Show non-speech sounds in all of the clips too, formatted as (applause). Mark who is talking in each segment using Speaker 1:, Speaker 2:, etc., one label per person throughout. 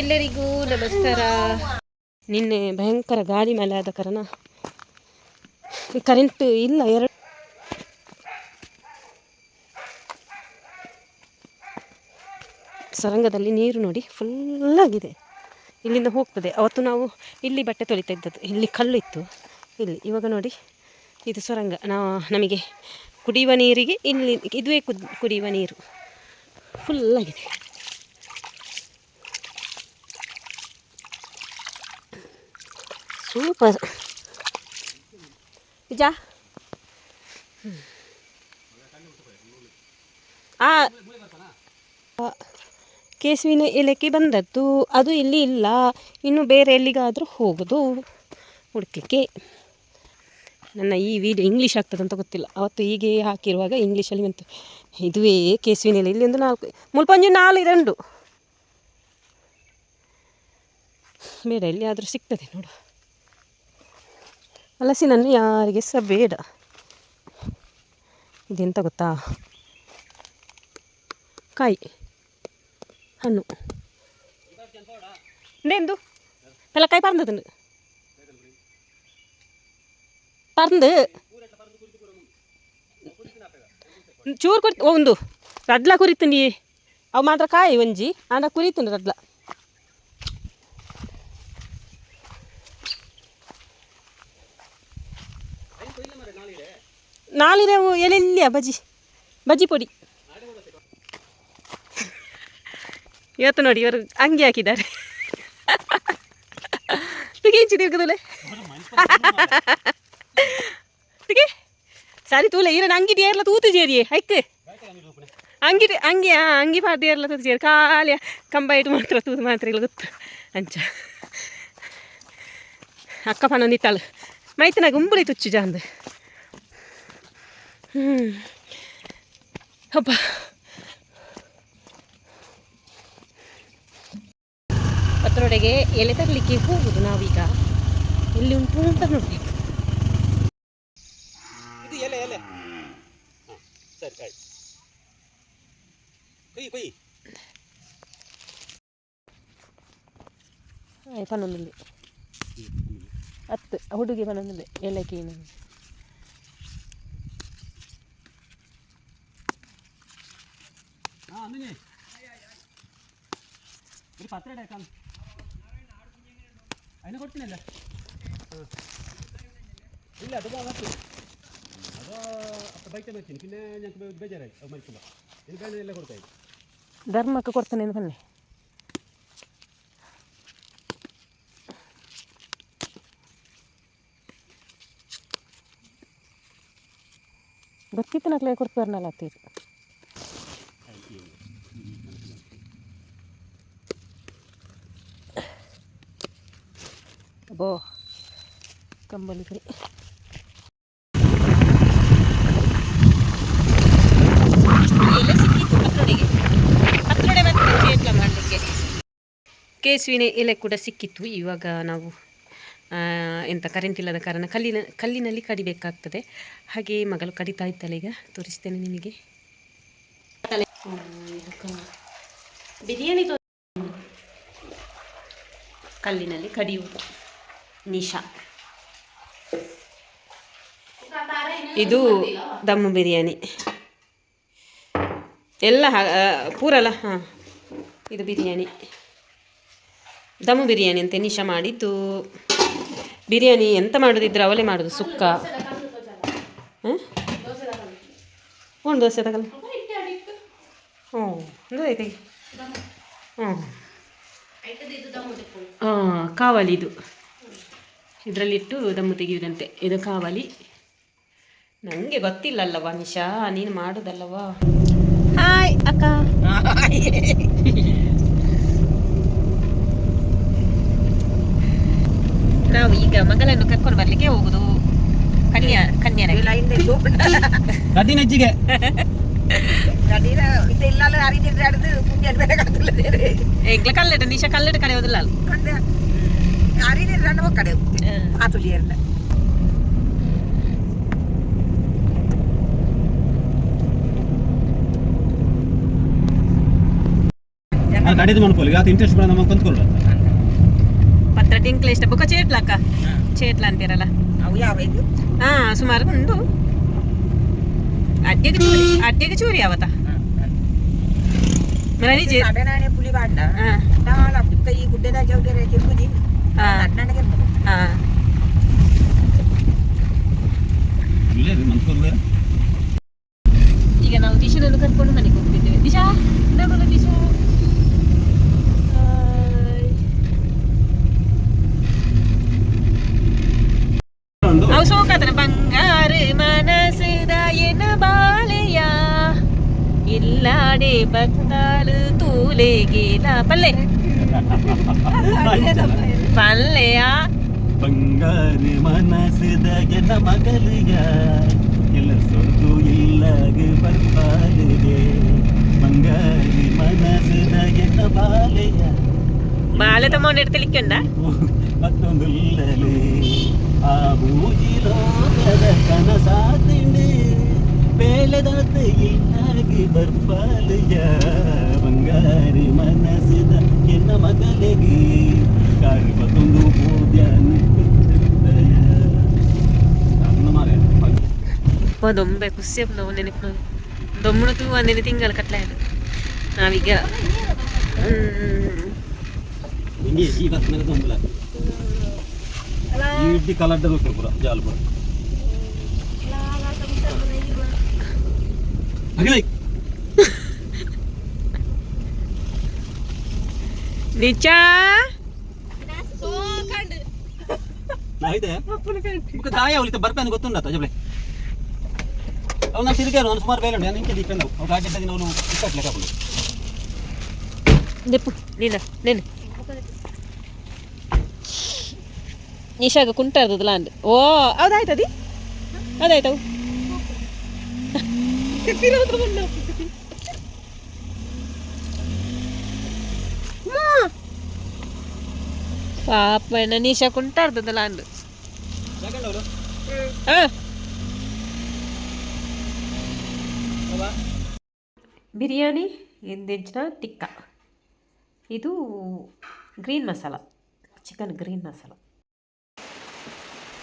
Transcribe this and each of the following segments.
Speaker 1: ಎಲ್ಲರಿಗೂ ನಮಸ್ಕಾರ. ನಿನ್ನೆ ಭಯಂಕರ ಗಾಳಿ ಮಳೆ ಆದ ಕಾರಣ ಕರೆಂಟ್ ಇಲ್ಲ, ಎರಡು ಸರಂಗದಲ್ಲಿ ನೀರು ನೋಡಿ ಫುಲ್ಲಾಗಿದೆ ಇಲ್ಲಿಂದ ಹೋಗ್ತದೆ. ಅವತ್ತು ನಾವು ಇಲ್ಲಿ ಬಟ್ಟೆ ತೊಳಿತಾ ಇದ್ದದ್ದು. ಇಲ್ಲಿ ಕಲ್ಲು ಇತ್ತು. ಇಲ್ಲಿ, ಇವಾಗ ನೋಡಿ ಇದು ಸೊರಂಗ. ನಾವು ನಮಗೆ ಕುಡಿಯುವ ನೀರಿಗೆ ಇಲ್ಲಿ, ಇದುವೇ ಕುಡಿಯುವ ನೀರು. ಫುಲ್ಲಾಗಿದೆ ನಿಜ ಆ ಕೇಸುವಿನ ಎಲೆಕ್ಕೆ ಬಂದದ್ದು. ಅದು ಇಲ್ಲಿ ಇಲ್ಲ. ಇನ್ನು ಬೇರೆ ಎಲ್ಲಿಗಾದರೂ ಹೋಗೋದು. ಹುಡುಕಲಿಕ್ಕೆ ನನ್ನ ಈ ವಿಡಿಯೋ ಇಂಗ್ಲೀಷ್ ಆಗ್ತದೆ ಅಂತ ಗೊತ್ತಿಲ್ಲ. ಅವತ್ತು ಹೀಗೆ ಹಾಕಿರುವಾಗ ಇಂಗ್ಲೀಷಲ್ಲಿ ಬಂತು ಇದುವೇ ಕೇಸುವಿನ ಎಲೆ ಇಲ್ಲಿ. ಒಂದು ನಾಲ್ಕು, ಮುಲ್ಪಂಜಿ ನಾಲ್ಕು ಎರಡು ಬೇಡ ಆದರೂ ಸಿಗ್ತದೆ ನೋಡು. ಹಲಸಿನನ್ನು ಯಾರಿಗೆ ಸಹ ಬೇಡ ಇದೆಂತ ಗೊತ್ತಾ ಕಾಯಿ ಹಣ್ಣು ಇಂದೇಂದು ಎಲ್ಲ ಕಾಯಿ ಪರಂದು ತಿಂದು ಪರಂದು ಚೂರು ಕುರಿತು ಒಂದು ರಡ್ಲ ಕುರಿತು ನೀ ಅವು ಮಾತ್ರ ಕಾಯಿ ಒಂಜಿ ಆಂಡ ಕುರಿತುಂಡು ರಡ್ಲ ಅವು ಎಲೆಲ್ಲಿಯ ಬಜ್ಜಿ. ಬಜ್ಜಿ ಪೊಡಿ. ಇವತ್ತು ನೋಡಿ ಇವರು ಅಂಗಿ ಹಾಕಿದ್ದಾರೆ. ತುಗಿಂಚಿ ತಿರ್ಗದಲೆ ತುಗಿ. ಸರಿ ತೂಲೆ ಇರೋ ಅಂಗಿ ಏರ್ಲ ತೂತು ಜೇರಿಯೇ ಐತೆ ಅಂಗಿ ಅಂಗಿ, ಆ, ಅಂಗಿ ಪಾರ್ದು ಏರ್ಲ ತೂತು ಜೇರಿ ಖಾಲಿ ಕಂಬ ಇಟ್ಟು ಮಾತ್ರ, ತೂತು ಮಾತ್ರ ಇಲ್ಲ ಗೊತ್ತು. ಅಂಚ. ಅಕ್ಕ ಪನ್ನೊಂದಿತ್ತಾಳು ಮೈತನ ಉಂಬುಳಿ ತುಚ್ಚು ಜಾಂದು. ಹ್ಞೂ ಹಬ್ಬ ಅದರೊಳಗೆ ಎಲೆ ತರಲಿಕ್ಕೆ ಹೋಗುದು ನಾವೀಗ. ಎಲ್ಲಿ ಉಂಟು ಅಂತ ನೋಡಿ
Speaker 2: ಇದು ಎಲೆ ಎಲೆ. ಸರಿ ಆಯ್ತು. ಕೊಯ್ಯಿ
Speaker 1: ಆಯ್ ಪನ್ನೊಂದಲ್ಲಿ ಹತ್ತು ಹುಡುಗಿ ಪನ್ನೊಂದಲ್ಲಿ ಎಲೆಕ್ಕೆ ನಾನು
Speaker 2: ಹಾಂ ಅಂದಿನಿ ഒരു പത്ത് എടുക്കാം അതിന് കൊടുക്കുന്നില്ല ഇല്ല അത് പോകത്തു അത് അത്ര ബൈക്ക് വെച്ചിന് പിന്നെ ഞങ്ങൾക്ക് ബേജാറായി അത് മരിക്കുമ്പോൾ എനിക്കാണ് എല്ലാം കൊടുത്തായി
Speaker 1: ಧರ್ಮಕ್ಕೆ ಕೊಡ್ತಾನೆ ಅಂತ ಬನ್ನಿ ಗೊತ್ತಿತ್ತು ನಕ್ಲೆ ಕೊಡ್ತಾರನಲ್ಲ ಅತ್ತೀರಿ ಅಬ್ಬೋ ಕಂಬಲಿ ಕೈ ಎಲೆ ಸಿಕ್ಕಿತ್ತು ಪತ್ರೊಡೆಗೆ. ಪತ್ರೊಡೆ ಮತ್ತು ಚೇಟ್ಲ ಮಾಡಲಿಕ್ಕೆ. ಕೇಸುವಿನ ಎಲೆ ಕೂಡ ಸಿಕ್ಕಿತ್ತು. ಇವಾಗ ನಾವು ಎಂತ ಕರೆಂಟ್ ಇಲ್ಲದ ಕಾರಣ ಕಲ್ಲಿನ ಕಲ್ಲಿನಲ್ಲಿ ಕಡಿಬೇಕಾಗ್ತದೆ. ಹಾಗೆ ಮಗಳು ಕಡಿತಾ ಇದ್ದಾಳೆ ಈಗ. ತೋರಿಸ್ತೇನೆ ನಿಮಗೆ. ಬಿರಿಯಾನಿ ಕಲ್ಲಿನಲ್ಲಿ ಕಡಿಯುವುದು. ನಿಶಾ. ಇದು ದಮ್ ಬಿರಿಯಾನಿ. ಎಲ್ಲ ಪೂರಲ್ಲ ಹಾಂ. ಇದು ಬಿರಿಯಾನಿ. ದಮ್ ಬಿರಿಯಾನಿ ಅಂತ ನಿಶಾ ಮಾಡಿದ್ದು. ಬಿರಿಯಾನಿ ಎಂತ ಮಾಡೋದಿದ್ರೆ ಅವಲೇ ಮಾಡೋದು ಸುಕ್ಕ. ಹಾಂ ಒಂದು ದೋಸೆ ತಗಲ್ಲ. ಹ್ಞೂ ಒಂದು ಐತೆ. ಹ್ಞೂ ಹಾಂ ಕಾವಲಿ ಇದು ಇದರಲ್ಲಿಟ್ಟು ದಮ್ಮು ತೆಗೆಯುವುದಂತೆ. ಇದು ಕಾವಲಿ. ನನಗೆ ಗೊತ್ತಿಲ್ಲಲ್ಲವ ನಿಶಾ ನೀನು ಮಾಡೋದಲ್ಲವಾ ಹಾಯ್ ಅಕ್ಕ. ನಾವು ಈಗ ಮಗಳನ್ನು ಕರ್ಕೊಂಡು ಬರ್ಲಿಕ್ಕೆ ಹೋಗುದು. ಕನ್ಯಾ ಕನ್ಯಾನ
Speaker 2: ನದಿನಜ್ಜಿಗೆ ನೆಜ್ಜಿಗೆ
Speaker 1: ಎಂಗ್ಲ ಕಲ್ಲಟ ನಿಶಾ ಕಲ್ಲಟ ಕಡೆ ಹೋದಿಲ್ಲ
Speaker 2: ಕಡೆದು ನಿಶಾ ಅದು ಇಂಟ್ರೆಸ್ಟ್ ಬರ ನಮಗೆ ಕೊಂತ್ಕೊಳ್ಳ
Speaker 1: ಪತ್ರ ಟಿಂಕ್ಲೆ ಇಷ್ಟ ಬೊಕ್ಕ ಚೇಟ್ಲ ಅಕ್ಕ ಚೇಟ್ಲ ಅಂತೀರಲ್ಲ
Speaker 3: ಅವು ಯಾವ ಇದು
Speaker 1: ಹಾ ಸುಮಾರು ಉಂಟು ಅಡ್ಡೆಗೆ ಚೂರಿ ಅಡ್ಡೆಗೆ ಚೂರಿ ಯಾವತ್ತ ಮರಣಿಜಿ
Speaker 3: ಕಡನಾಣೆ ಪುಲಿ ಬಾಂಡ
Speaker 1: ಹಾ
Speaker 3: ನಾಳ ಕೈ ಗುಡ್ಡದ ಚೌಕರೆ ತಿರುಗುದಿ
Speaker 1: ಹಾ
Speaker 3: ನನಗೆ
Speaker 1: ಹಾ
Speaker 2: ಇಲ್ಲೇ ಮಂತ್ಕೊಳ್ಳ
Speaker 1: ಈಗ ನಾವು ದಿಶನನ್ನು ಕರ್ಕೊಂಡು ಮನೆಗೆ ಹೋಗ್ತಿದ್ದೇವೆ. ದಿಶಾ ನೋಡೋಣ ದಿಶಾ. ಅವು ಸೋಕಾತನ ಬಂಗಾರ ಮನಸ್ಸಿದ ಎನ ಬಾಳೆಯ? ಇಲ್ಲಾಡೆ ಭಕ್ತಾಳು ನಾ ಪಲ್ಲೆ. ಪಲ್ಲೆಯ
Speaker 2: ಬಂಗಾರಿ ಮನಸ್ಸಿದ ಎನ್ನ ಮಗಲಿಗ ಎಲ್ಲ ಸೊರ್ದು ಇಲ್ಲಾಗ ಬರ್ಪಾಲಿಗೆ ಬಂಗಾರಿ ಮನಸ್ಸಿದ ಎನ್ನ ಬಾಲೆಯ
Speaker 1: ಬಾಳೆ ತಮ್ಮ ಎಡ್ತಲಿಕ್ಕಂಡ
Speaker 2: ಮತ್ತೊಂದಿಲ್ಲಲೇ ಆ ಮೂಜಿಲೋಕದ ಕನಸಾತಿಂಡಿ ಬೇಲೆದಾತ ಇಲ್ಲಾಗಿ ಬರ್ಪಾಲಿಯ ಬಂಗಾರಿ ಮನಸ್ಸಿದ ಎನ್ನ ಮಗಲಿಗೆ ಕಾರಿ ಮತ್ತೊಂದು ಪೂಜ್ಯಾನ ನನ್ನ ಮಗ
Speaker 1: ಅಪ್ಪ ದೊಂಬೆ ಖುಷಿಯಪ್ಪ ನಾವು ನೆನಪು ದೊಮ್ಮಣ ತೂ ಒಂದಿನ ತಿಂಗಳ ಕಟ್ಲೆ ಅದು ನಾವೀಗ ಹ್ಮ್.
Speaker 2: ಹಿಂಗೆ ಈ ಬಸ್ ಮೇಲೆ ತೊಂಬಲ ಈ ಇಡ್ಡಿ ಕಲರ್ ಹೋಗ್ತಾರೆ ಪೂರ ಜಾಲ್ ಪೂರ ಅಗಲೈ
Speaker 1: ನಿಜ
Speaker 2: ನಾ ಇದೆ ಮುಖ ದಾಯ ಅವಳಿತ ಬರ್ಪೇನು ಗೊತ್ತುಂಡತ್ತ ಜಬ್ಳೆ ಅವು ನಾನು ತಿರುಗಾರು ನಾನು ಸುಮಾರು ಬೇರೆ ನಾನು ಇಂಕೆ ದೀಪೇನು ಅವು ಗಾಡಿ ಇದ್ದಾಗ ನಾವು ಇಕ್ಕಟ್ಲೆ ಕಾಕೊಂಡು
Speaker 1: ದೆಪ್ಪು ನೀನ ನೆನೆ ನಿಶಾಗ ಕುಂಟಾರ್ದಲ್ಲ ಅಂದ್ ಓ ಹೌದಾಯ್ತದಿ ಅದಾಯ್ತವು ಪಾಪ ನಿಶಾ ಕುಂಟಾರ್ದಲ್ಲ ಅಂದ್ ಹಾ ಬಿರಿಯಾನಿ ಎಂದೆಂಚಿನ ಟಿಕ್ಕ ಇದು green masala chicken green masala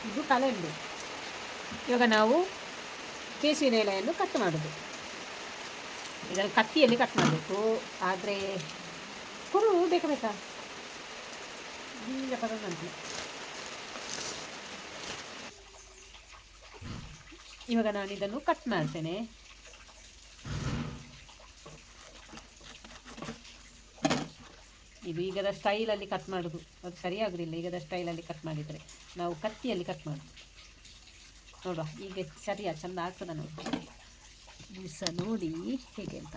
Speaker 1: ಇದು ಕಲೆಂಡು ಇವಾಗ ನಾವು ಕೇಸಿನ ಎಲೆಯನ್ನು ಕಟ್ ಮಾಡೋದು. ಇದನ್ನು ಕತ್ತಿಯಲ್ಲಿ ಕಟ್ ಮಾಡಬೇಕು. ಆದರೆ ಕುರು ಬೇಕಾ ಬೇಕಾ ಈಗ ಬರೋದಂತೆ ಇವಾಗ ನಾನು ಇದನ್ನು ಕಟ್ ಮಾಡ್ತೇನೆ. ಇದು ಈಗದ ಸ್ಟೈಲಲ್ಲಿ ಕಟ್ ಮಾಡೋದು. ಅದು ಸರಿಯಾಗೋದಿಲ್ಲ. ಈಗದ ಸ್ಟೈಲಲ್ಲಿ ಕಟ್ ಮಾಡಿದರೆ ನಾವು ಕತ್ತಿಯಲ್ಲಿ ಕಟ್ ಮಾಡೋದು. ನೋಡುವ. ಈಗ ಸರಿಯ? ಚೆಂದ ಆಗ್ತದ ನೋಡಿ. ದಿವಸ ನೋಡಿ ಹೇಗೆ ಅಂತ.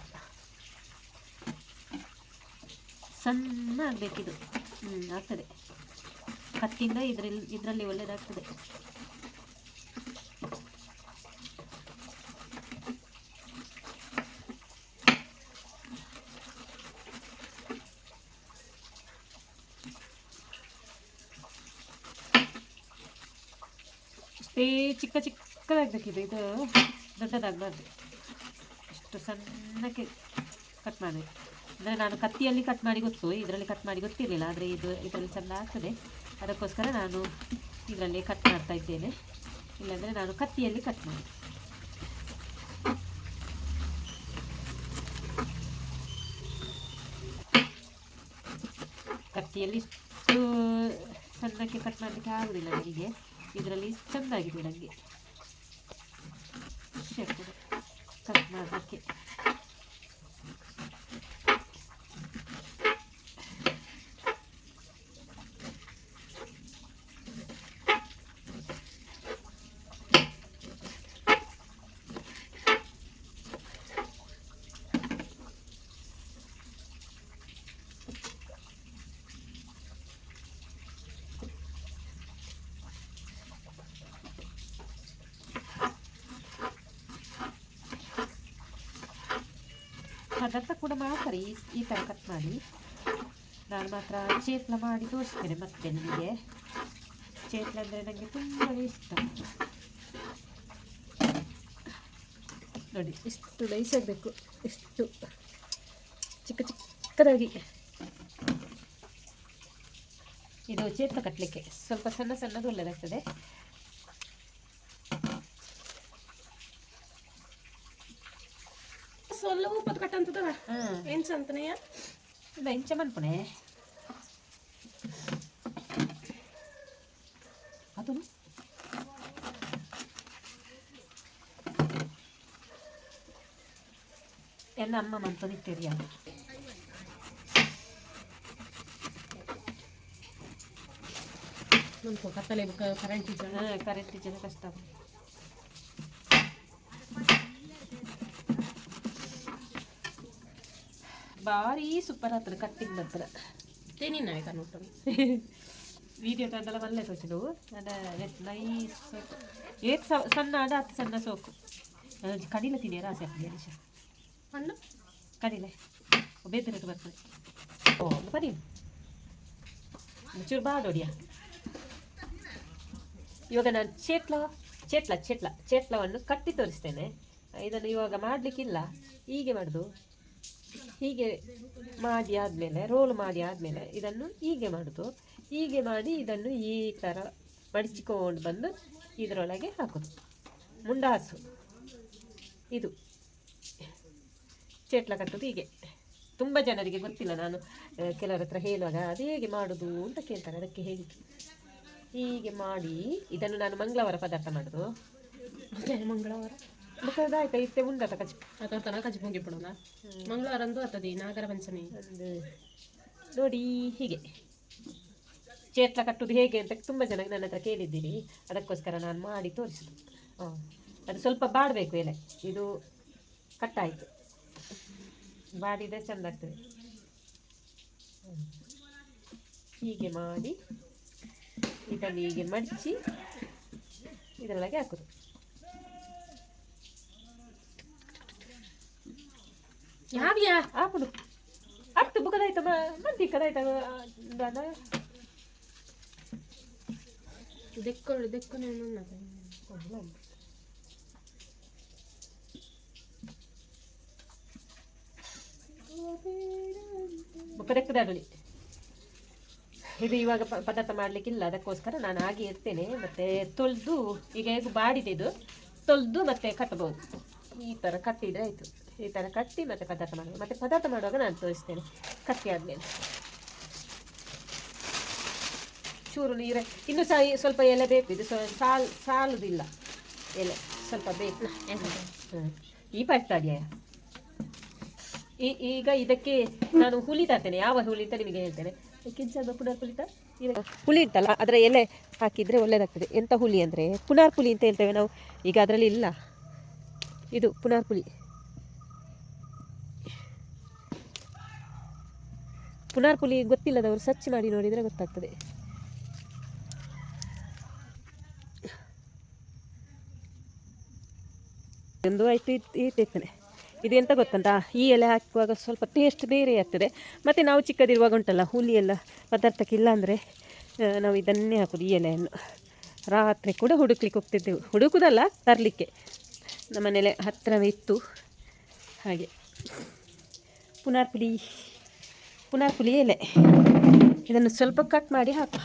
Speaker 1: ಸಣ್ಣ ಆಗಬೇಕಿದು ಹ್ಞೂ ಆಗ್ತದೆ. ಕತ್ತಿಂದ ಇದರಲ್ಲಿ ಇದರಲ್ಲಿ ಒಳ್ಳೆಯದಾಗ್ತದೆ ಇಷ್ಟೇ ಚಿಕ್ಕ ಚಿಕ್ಕದಾಗಬೇಕಿದೆ. ಇದು ದೊಡ್ಡದಾಗಬಾರ್ದು. ಇಷ್ಟು ಸಣ್ಣಕ್ಕೆ ಕಟ್ ಮಾಡಬೇಕು ಅಂದರೆ ನಾನು ಕತ್ತಿಯಲ್ಲಿ ಕಟ್ ಮಾಡಿ ಗೊತ್ತು, ಇದರಲ್ಲಿ ಕಟ್ ಮಾಡಿ ಗೊತ್ತಿರಲಿಲ್ಲ, ಆದರೆ ಇದು ಇದರಲ್ಲಿ ಚೆಂದ ಆಗ್ತದೆ ಅದಕ್ಕೋಸ್ಕರ ನಾನು ಇದರಲ್ಲಿ ಕಟ್ ಮಾಡ್ತಾ ಇದ್ದೇನೆ. ಇಲ್ಲಾಂದರೆ ನಾನು ಕತ್ತಿಯಲ್ಲಿ ಕಟ್ ಮಾಡಿ. ಕತ್ತಿಯಲ್ಲಿ ಇಷ್ಟು ಸಣ್ಣಕ್ಕೆ ಕಟ್ ಮಾಡಲಿಕ್ಕೆ ಆಗೋದಿಲ್ಲ ನನಗೆ ಇದರಲ್ಲಿ ಚೆಂದಾಗಿದೆ ನನಗೆ ಖುಷಿ ಕಟ್ ಮಾಡಲಿಕ್ಕೆ. ನನ್ನತ್ರ ಕೂಡ ಮಾಡ್ತಾರೆ. ಈ ಈ ಥರ ಕಟ್ ಮಾಡಿ. ನಾನು ಮಾತ್ರ ಚೇತ್ಲ ಮಾಡಿ ತೋರಿಸ್ತೇನೆ ಮತ್ತೆ ನಿಮಗೆ. ಚೇತ್ಲ ಅಂದರೆ ನನಗೆ ತುಂಬ ಇಷ್ಟ. ನೋಡಿ, ಇಷ್ಟು ನೈಸ್ ಇಷ್ಟು ಚಿಕ್ಕ ಚಿಕ್ಕದಾಗಿ. ಇದು ಚೇತ್ಲ ಕಟ್ಟಲಿಕ್ಕೆ ಸ್ವಲ್ಪ ಸಣ್ಣ ಸಣ್ಣದು ಒಳ್ಳೆಯದಾಗ್ತದೆ
Speaker 4: ಸೊಲ್ಲ ಉಪ್ಪತ್ತು ಕಟ್ಟಂತದವ
Speaker 1: ಹಾಂ
Speaker 4: ಏನ್ಸ್ ಅಂತನೆಯ
Speaker 1: ಇಲ್ಲ ಇಂಚ ಮನ್ಪುಣೆ ಅದು? ಎಲ್ಲ ಅಮ್ಮ ಮಂತದಿಟ್ಟಿರಿಯ
Speaker 4: ನಮ್ಗೆ ಕತ್ತಲೆ ಕರೆಂಟ್ ಇದ್ದ
Speaker 1: ಹಾಂ ಕರೆಂಟ್ ಜನ ಕಷ್ಟ. ಭಾರಿ ಸೂಪರ್ ಹತ್ರ ಕಟ್ಟಿಂಗ್ ಮಾತ್ರ
Speaker 4: ತೇನಿನ ಆಯ್ತಾ ನೋಟು
Speaker 1: ವಿಡಿಯೋ ತಂದೆಲ್ಲ ಒಳ್ಳೆ ತೋಚಿದು ಅದ ನೈಸ್ ಏಕ್ ಸಣ್ಣ ಅದ ಹತ್ತು ಸಣ್ಣ ಸೋಕು ಕಡಿಲೆ ತಿನ್ನಿ ರಾಸಿ ಹಾಕಿ ನಿಮಿಷ
Speaker 4: ಹಣ್ಣು
Speaker 1: ಕಡಿಲೆ. ಬೇತಿರಟ್ಟು ಬರ್ತದೆ? ಓ ಬರೀ ಚೂರು ಬಾಡೋಡಿಯ ಇವಾಗ ನಾನು ಚೇಟ್ಲ ಚೇಟ್ಲ ಚೇಟ್ಲ ಚೇಟ್ಲವನ್ನು ಕಟ್ಟಿ ತೋರಿಸ್ತೇನೆ. ಇದನ್ನು ಇವಾಗ ಮಾಡಲಿಕ್ಕಿಲ್ಲ. ಹೀಗೆ ಮಾಡೋದು. ಹೀಗೆ ಮಾಡಿ ಆದಮೇಲೆ ರೋಲ್ ಮಾಡಿ ಆದಮೇಲೆ ಇದನ್ನು ಹೀಗೆ ಮಾಡೋದು. ಹೀಗೆ ಮಾಡಿ ಇದನ್ನು ಈ ಥರ ಮಡಚಿಕೊಂಡು ಬಂದು ಇದರೊಳಗೆ ಹಾಕೋದು. ಮುಂಡಾಸು. ಇದು. ಚೇಟ್ಲ ಕಟ್ಟೋದು ಹೀಗೆ. ತುಂಬ ಜನರಿಗೆ ಗೊತ್ತಿಲ್ಲ ನಾನು ಕೆಲವರ ಹತ್ರ ಹೇಳುವಾಗ ಅದು ಹೇಗೆ ಮಾಡೋದು ಅಂತ ಕೇಳ್ತಾರೆ. ಅದಕ್ಕೆ ಹೇಳಿದ್ದು. ಹೀಗೆ ಮಾಡಿ ಇದನ್ನು ನಾನು ಮಂಗಳವಾರ ಪದಾರ್ಥ ಮಾಡೋದು.
Speaker 4: ಮಂಗಳವಾರ?
Speaker 1: ಮುಖದಾಯ್ತಾ ಇತ್ತೆ ಉಂಡತ ಕಚ್
Speaker 4: ಅಥವಾ ತನ ಕಜಿ ಹೋಗಿ ಬಿಡೋಣ ಮಂಗಳವಾರಂದು ಆತದಿ ನಾಗರ ಪಂಚಮಿ
Speaker 1: ನೋಡಿ ಹೀಗೆ. ಚೇತ್ರ ಕಟ್ಟುದು ಹೇಗೆ ಅಂತ ತುಂಬ ಜನ ನನ್ನ ಹತ್ರ ಕೇಳಿದ್ದೀರಿ. ಅದಕ್ಕೋಸ್ಕರ ನಾನು ಮಾಡಿ ತೋರಿಸಿದ್ದು ಹಾಂ ಅದು ಸ್ವಲ್ಪ ಬಾಡಬೇಕು ಎಲೆ. ಇದು ಕಟ್ಟಾಯಿತು. ಬಾಡಿದ್ರೆ ಚೆಂದ ಆಗ್ತದೆ. ಹೀಗೆ ಮಾಡಿ ಇದನ್ನು ಹೀಗೆ ಮಡಚಿ ಇದರೊಳಗೆ ಹಾಕೋದು.
Speaker 4: ಯಾವ್ಯಾ
Speaker 1: ಹಾಕುದು ಅಟ್ಟು ಬುಕ್ಕದಾಯ್ತ ಮಂದಿ ಕದಾಯ್ತ ದಾದ
Speaker 4: ದೆಕ್ಕೊಳ್ಳು ದೆಕ್ಕು ನಾನು
Speaker 1: ಬುಕ್ಕದಕ್ಕದಾಗಲಿ ಇದು ಇವಾಗ ಪದಾರ್ಥ ಮಾಡಲಿಕ್ಕಿಲ್ಲ ಅದಕ್ಕೋಸ್ಕರ ನಾನು ಆಗಿ ಇರ್ತೇನೆ. ಮತ್ತೆ ತೊಳೆದು ಈಗ ಹೇಗೂ ಬಾಡಿದೆ ಇದು. ತೊಳೆದು ಮತ್ತೆ ಕಟ್ಟಬಹುದು. ಈ ಥರ ಕಟ್ಟಿದ್ರೆ ಆಯಿತು. ಈ ಥರ ಕಟ್ಟಿ ಮತ್ತೆ ಪದಾರ್ಥ ಮಾಡಬೇಕು ಮತ್ತೆ ಪದಾರ್ಥ ಮಾಡುವಾಗ ನಾನು ತೋರಿಸ್ತೇನೆ. ಕಟ್ಟಿ ಆದಮೇಲೆ. ಚೂರು ನೀರು ಇನ್ನು ಸಹ ಸ್ವಲ್ಪ ಎಲೆ ಬೇಕು ಇದು ಸಾಲ್ ಸಾಲುದಿಲ್ಲ. ಎಲೆ ಸ್ವಲ್ಪ ಬೇಕು. ಹಾಂ ಈ ಪಡ್ತಾಡಿಯ ಈ ಈಗ ಇದಕ್ಕೆ ನಾನು ಹುಳಿ ತರ್ತೇನೆ. ಯಾವ ಹುಳಿ ಅಂತ ನಿಮಗೆ ಹೇಳ್ತೇನೆ. ಕಿಜ್ಜಾದ ಪುನರ್ ಪುಳಿತ ಹುಳಿ ಇಟ್ಟಲ್ಲ ಅದರ ಎಲೆ ಹಾಕಿದರೆ ಒಳ್ಳೆಯದಾಗ್ತದೆ ಎಂಥ ಹುಳಿ ಅಂದರೆ ಪುನಾರ್ ಪುಳಿ ಅಂತ ಹೇಳ್ತೇವೆ ನಾವು. ಈಗ ಅದರಲ್ಲಿ ಇಲ್ಲ. ಇದು ಪುನಾರ್ ಪುಳಿ ಪುನಾರ್ ಪುಳಿ ಗೊತ್ತಿಲ್ಲದವರು ಸರ್ಚ್ ಮಾಡಿ ನೋಡಿದರೆ ಗೊತ್ತಾಗ್ತದೆ. ಒಂದು ಆಯಿತು ಇಟ್ಟಿರ್ತೇನೆ ಇದು ಎಂತ ಗೊತ್ತಂತ ಈ ಎಲೆ ಹಾಕುವಾಗ ಸ್ವಲ್ಪ ಟೇಸ್ಟ್ ಬೇರೆ ಆಗ್ತದೆ. ಮತ್ತು ನಾವು ಚಿಕ್ಕದಿರುವಾಗ ಉಂಟಲ್ಲ, ಹುಲಿ ಎಲ್ಲ ಪದಾರ್ಥಕ್ಕೆ ಇಲ್ಲ ಅಂದರೆ ನಾವು ಇದನ್ನೇ ಹಾಕೋದು, ಈ ಎಲೆಯನ್ನು. ರಾತ್ರಿ ಕೂಡ ಹುಡುಕ್ಲಿಕ್ಕೆ ಹೋಗ್ತಿದ್ದೆವು. ಹುಡುಕುದಲ್ಲ, ತರಲಿಕ್ಕೆ. ನಮ್ಮನೆಲೆ ಹತ್ತಿರವೇ ಇತ್ತು. ಹಾಗೆ. ಪುನಾರ್ ಪುನಾರ್ ಎಲೆ ಇದನ್ನು ಸ್ವಲ್ಪ ಕಟ್ ಮಾಡಿ ಹಾಕು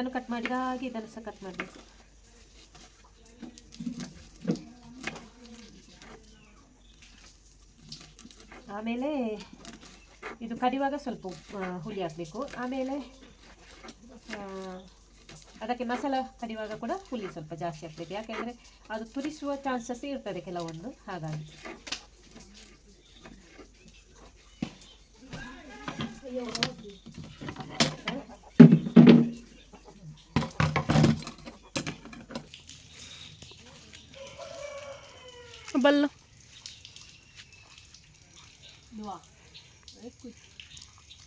Speaker 1: ಅದನ್ನು ಕಟ್ ಮಾಡಿದ ಹಾಗೆ ಇದನ್ನು ಸಹ ಕಟ್ ಮಾಡಬೇಕು. ಆಮೇಲೆ ಇದು ಕಡಿಯುವಾಗ ಸ್ವಲ್ಪ ಹುಳಿ ಹಾಕಬೇಕು. ಆಮೇಲೆ ಅದಕ್ಕೆ ಮಸಾಲ ಕಡಿವಾಗ ಕೂಡ ಹುಳಿ ಸ್ವಲ್ಪ ಜಾಸ್ತಿ ಆಗ್ತದೆ ಯಾಕೆಂದರೆ ಅದು ತುರಿಸುವ ಚಾನ್ಸಸ್ ಇರ್ತದೆ ಕೆಲವೊಂದು. ಹಾಗಾಗಿ.
Speaker 4: ಬಲ್ಲ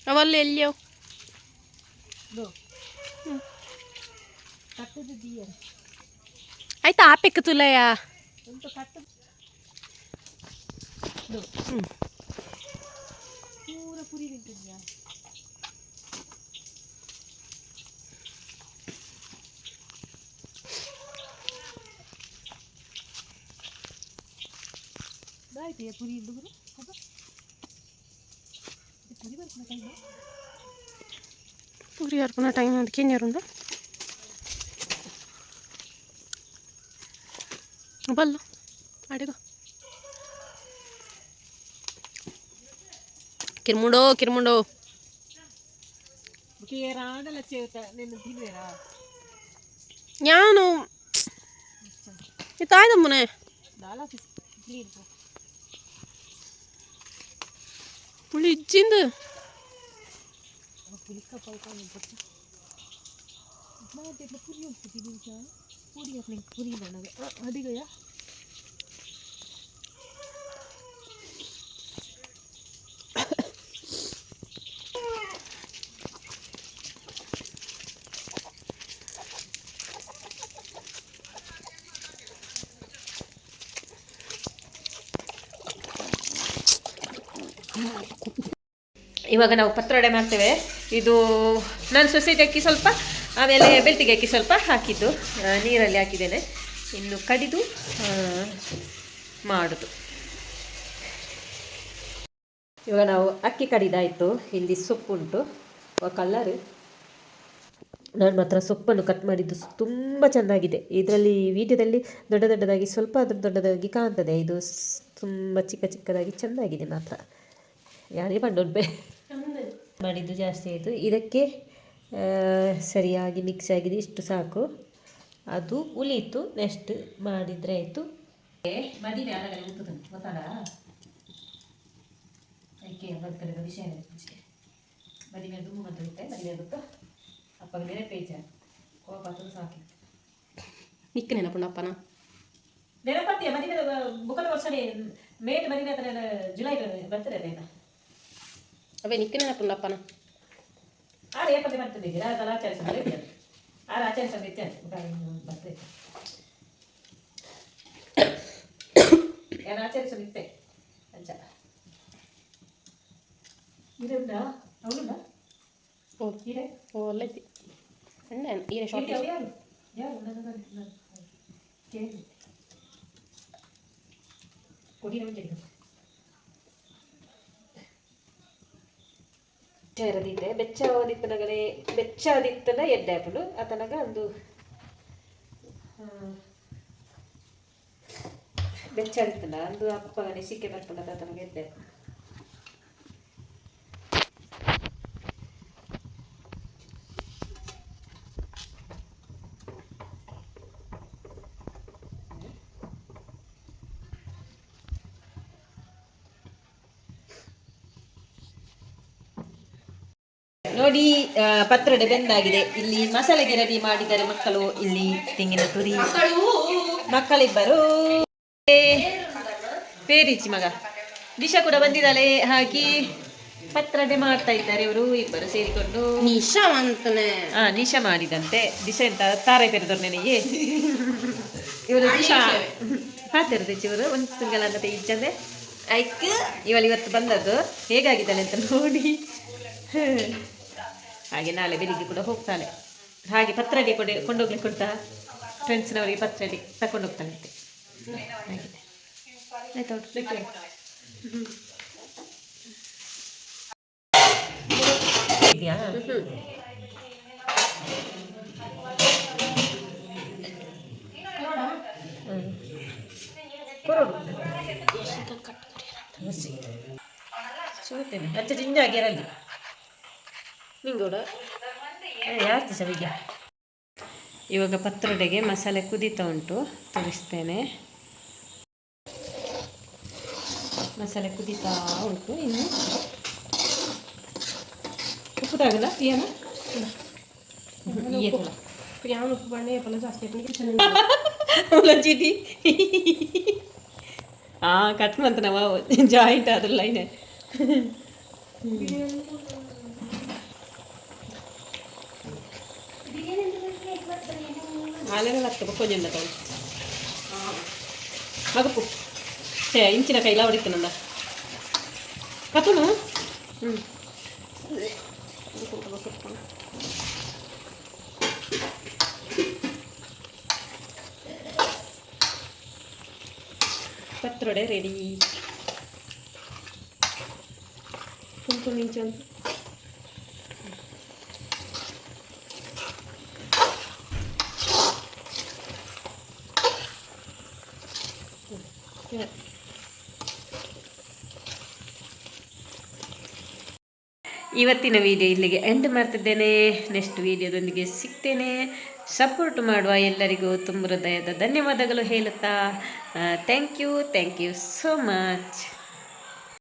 Speaker 4: ಅವಲ್ಲಿ ಎಲ್ಲಿಯೋ
Speaker 1: ಆಯ್ತಾ ಆಪೆಕ್ಕ ತುಲಯ ಪೂರಿ ಅರ್ಪಣ ಟೈಮ್ ಅದಕ್ಕೆ ಏನಾರುಂದ ಬಲ್ಲು ಅಡಿಗೋ ಕಿರ್ಮುಂಡೋ ಕಿರ್ಮುಂಡೋ പുളിച്ചിന്ത് പുരിയ പുരിയ അടികയാ ಇವಾಗ ನಾವು ಪತ್ರೊಡೆ ಮಾಡ್ತೇವೆ. ಇದು ನಾನು ಸೊಸೈಟಿ ಅಕ್ಕಿ ಸ್ವಲ್ಪ, ಆಮೇಲೆ ಬೆಳ್ತಿಗೆ ಅಕ್ಕಿ ಸ್ವಲ್ಪ ಹಾಕಿದ್ದು. ನೀರಲ್ಲಿ ಹಾಕಿದ್ದೇನೆ. ಇನ್ನು ಕಡಿದು ಮಾಡೋದು. ಇವಾಗ ನಾವು ಅಕ್ಕಿ ಕಡಿದಾಯಿತು. ಇಲ್ಲಿ ಸೊಪ್ಪು ಉಂಟು ಕಲ್ಲರ್ ನಾನು ಮಾತ್ರ ಸೊಪ್ಪನ್ನು ಕಟ್ ಮಾಡಿದ್ದು ತುಂಬ ಚೆನ್ನಾಗಿದೆ. ಇದರಲ್ಲಿ ವಿಡಿಯೋದಲ್ಲಿ ದೊಡ್ಡ ದೊಡ್ಡದಾಗಿ, ಸ್ವಲ್ಪ ಅದ್ರ ದೊಡ್ಡದಾಗಿ ಕಾಣ್ತದೆ. ಇದು ತುಂಬ ಚಿಕ್ಕ ಚಿಕ್ಕದಾಗಿ ಚೆನ್ನಾಗಿದೆ ಮಾತ್ರ. ಯಾರೇ ಪಂಡೊಡ್ಬೆ ಮಾಡಿದ್ದು ಜಾಸ್ತಿ ಆಯಿತು. ಇದಕ್ಕೆ ಸರಿಯಾಗಿ ಮಿಕ್ಸ್ ಆಗಿದೆ ಇಷ್ಟು ಸಾಕು. ಅದು ಉಳಿಯಿತು. ನೆಕ್ಸ್ಟ್ ಮಾಡಿದರೆ ಆಯಿತು. ಬರ್ತಾರೆ ಮೇಲೆ ಪೇಜ ಕೋಪ ಸಾಕಿ.
Speaker 4: ನಿಕ್ಕ
Speaker 1: ಮದುವೆ ಬುಕ್ಕದ ವರ್ಷನೇ ಮೇಟ್ ಮದುವೆ ಹತ್ರ ಜುಲೈ ಬರ್ತದೆ ಅದೇನ
Speaker 4: ಅವೇ ನಿಕ್ಕ ನೆನಪುಂಡಪ್ಪನ
Speaker 1: ಆರು ಏಪತ್ತೆ ಬರ್ತದೆ ರಾಜಲ ಆಚರಿಸಿದ್ರೆ ಆರು ಆಚರಿಸೋದು ಇತ್ಯಾದಿ ಬರ್ತದೆ ಏನು ಆಚರಿಸೋದು ಇತ್ತೆ ಅಂಚ ಇದೆ ಉಂಟಾ ಅವಳುಂಟಾ
Speaker 4: ಓ
Speaker 1: ಇದೆ
Speaker 4: ಓ ಒಳ್ಳೆತಿ ಅಣ್ಣ ಈರೆ ಶಾರ್ಟ್
Speaker 1: ಯಾರು ಯಾರು ಯಾರು ನನ್ನ ನನ್ನ ಕೇಳಿ ಕೊಡಿ ನಮಗೆ ಬೆಚ್ಚರದಿದ್ದೆ ಬೆಚ್ಚವದಿತ್ತನಗನೆ ಎಡ್ಡೆ ಎಡ್ಡಾಪಲು ಅತನಗ ಒಂದು ಬೆಚ್ಚದಿತ್ತನ. ಒಂದು ಅಪ್ಪಗನೆ ಸಿಕ್ಕೆ ಬರ್ಪುಂಡ ಅತನಗ ಎಡ್ಡೆ ನೋಡಿ ಆ, ಪತ್ರೊಡೆ ಬೆಂದಾಗಿದೆ. ಇಲ್ಲಿ ಮಸಾಲೆಗೆ ರೆಡಿ ಮಾಡಿದ್ದಾರೆ ಮಕ್ಕಳು. ಇಲ್ಲಿ ತೆಂಗಿನ ತುರಿ. ಮಕ್ಕಳಿಬ್ಬರು. ಪೇರಿಚಿ ಮಗ. ದಿಶಾ ಕೂಡ ಬಂದಿದ್ದಾಳೆ. ಹಾಕಿ ಪತ್ರೊಡೆ ಮಾಡ್ತಾ ಇದ್ದಾರೆ ಇವರು ಇಬ್ಬರು ಸೇರಿಕೊಂಡು.
Speaker 4: ನಿಶಾವಂತನೆ
Speaker 1: ಆ ನಿಶಾ ಮಾಡಿದಂತೆ. ದಿಶಾ ಎಂತ ತಾರೆ ಪೆರೆದವ್ರು ನನಗೆ. ಇವರು ದಿಶಾ. ಪಾತಿರೋದು ಇವರು. ಒಂದು ತಿಂಗಳಂತೆ ಅಂತ ಇಜ್ಜಂದೆ. ಆಯ್ತು. ಇವಳು ಇವತ್ತು ಬಂದದ್ದು ಹೇಗಾಗಿದ್ದಾಳೆ ಅಂತ ನೋಡಿ. ಹಾಗೆ ನಾಳೆ ಬೆಳಿಗ್ಗೆ ಕೂಡ ಹೋಗ್ತಾಳೆ ಹಾಗೆ ಪತ್ರಡಿ ಕೊಡಿ ಕೊಂಡೋಗ್ಲಿಕ್ಕೆ ಉಂಟಾ ಫ್ರೆಂಡ್ಸ್ನವರಿಗೆ ಪತ್ರಡಿ ತಕೊಂಡು ಹೋಗ್ತಾಳೆ ಅಂತೆ ಹಾಗೆ. ಆಯ್ತಾ ಇದೆಯಾ ಕೊರಡು ಸುಡುತ್ತೇನೆ ಅಚ್ಚ ನಿಂಗೋಡ? ಸವಿಗೆ? ಇವಾಗ ಪತ್ರೊಡೆಗೆ ಮಸಾಲೆ ಕುದೀತಾ ಉಂಟು ತೋರಿಸ್ತೇನೆ. ಮಸಾಲೆ ಕುದೀತಾ ಉಂಟು ಇನ್ನು. ಉಪ್ಪು ತಾಗಲ್ಲ ಏನ?
Speaker 4: ಯಾವ ಉಪ್ಪು ಬಣ್ಣ? ಏಪಲ ಜಾಸ್ತಿ (laughs)
Speaker 1: ಆ ಕಟ್ ಜಾಯಿಂಟ್ ಆದ್ರ ಲೈನ್ అలగలక్క కొంచెం కదా మగపు சே இஞ்சி நான் கையில் உடைக்கணும்டா கத்தணும் ம் பத்தரோட ரெடி கொஞ்சம் கொஞ்சம் வந்து ಇವತ್ತಿನ ವಿಡಿಯೋ ಇಲ್ಲಿಗೆ ಎಂಡ್ ಮಾಡ್ತಿದ್ದೇನೆ. ನೆಕ್ಸ್ಟ್ ವಿಡಿಯೋದೊಂದಿಗೆ ಸಿಗ್ತೇನೆ. ಸಪೋರ್ಟ್ ಮಾಡುವ ಎಲ್ಲರಿಗೂ ತುಂಬ ಹೃದಯದ ಧನ್ಯವಾದಗಳು ಹೇಳುತ್ತಾ. Thank you thank you so much